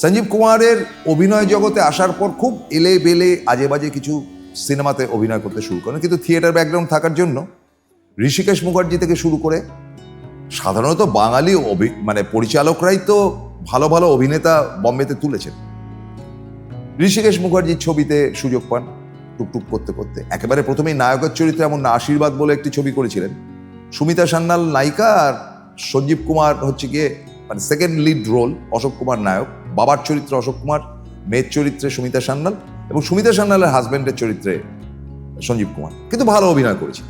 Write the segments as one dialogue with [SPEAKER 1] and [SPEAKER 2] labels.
[SPEAKER 1] সঞ্জীব কুমারের অভিনয় জগতে আসার পর খুব এলে বেলে আজে বাজে কিছু সিনেমাতে অভিনয় করতে শুরু করেন। কিন্তু থিয়েটার ব্যাকগ্রাউন্ড থাকার জন্য ঋষিকেশ মুখার্জি থেকে শুরু করে সাধারণত বাঙালি অভি মানে পরিচালকরাই তো ভালো ভালো অভিনেতা বম্বেতে তুলেছেন। ঋষিকেশ মুখার্জির ছবিতে সুযোগ পান টুকটুক করতে করতে। একেবারে প্রথমেই নায়কের চরিত্রে এমন না, আশীর্বাদ বলে একটি ছবি করেছিলেন। সুমিতা সান্যাল নায়িকা আর সঞ্জীব কুমার হচ্ছে গিয়ে মানে second lead role Ashok Kumar নায়ক। বাবার চরিত্রে অশোক কুমার, মেয়ের চরিত্রে সুমিতা সান্যাল এবং সুমিতা সান্যালের হাজব্যান্ডের চরিত্রে সঞ্জীব কুমার। কিন্তু ভালো অভিনয় করেছে।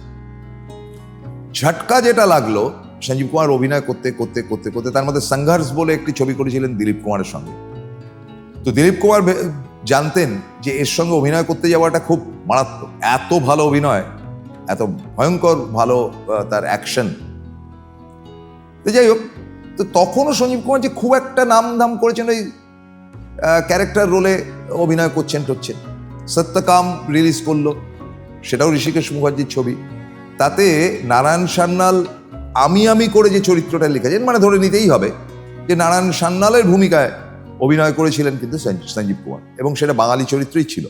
[SPEAKER 1] ঝটকা যেটা লাগল, সঞ্জীব কুমার অভিনয় করতে করতে করতে করতে তার মধ্যে সংঘর্ষ বলে একটি ছবি করেছিলেন দিলীপ কুমারের সঙ্গে। তো দিলীপ কুমার জানতেন যে এর সঙ্গে অভিনয় করতে যাওয়াটা খুব মারাত্মক। এত ভালো অভিনয়, এত ভয়ঙ্কর ভালো তার অ্যাকশন তো যাই হোক তো তখনও সঞ্জীব কুমার যে খুব একটা নাম ধাম করেছেন, ওই ক্যারেক্টার রোলে অভিনয় করছেন টচ্ছেন সত্যকাম রিলিজ করল, সেটাও ঋষিকেশ মুখার্জির ছবি। তাতে নারায়ণ সান্যাল আমি আমি করে যে চরিত্রটা লিখেছেন মানে ধরে নিতেই হবে যে নারায়ণ সান্যালের ভূমিকায় অভিনয় করেছিলেন কিন্তু সঞ্জীব কুমার, এবং সেটা বাঙালি চরিত্রই ছিল।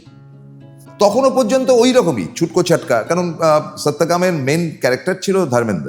[SPEAKER 1] তখনও পর্যন্ত ওই রকমই ছুটকো ছাটকা কারণ সত্যকামের মেন ক্যারেক্টার ছিল ধর্মেন্দ্র।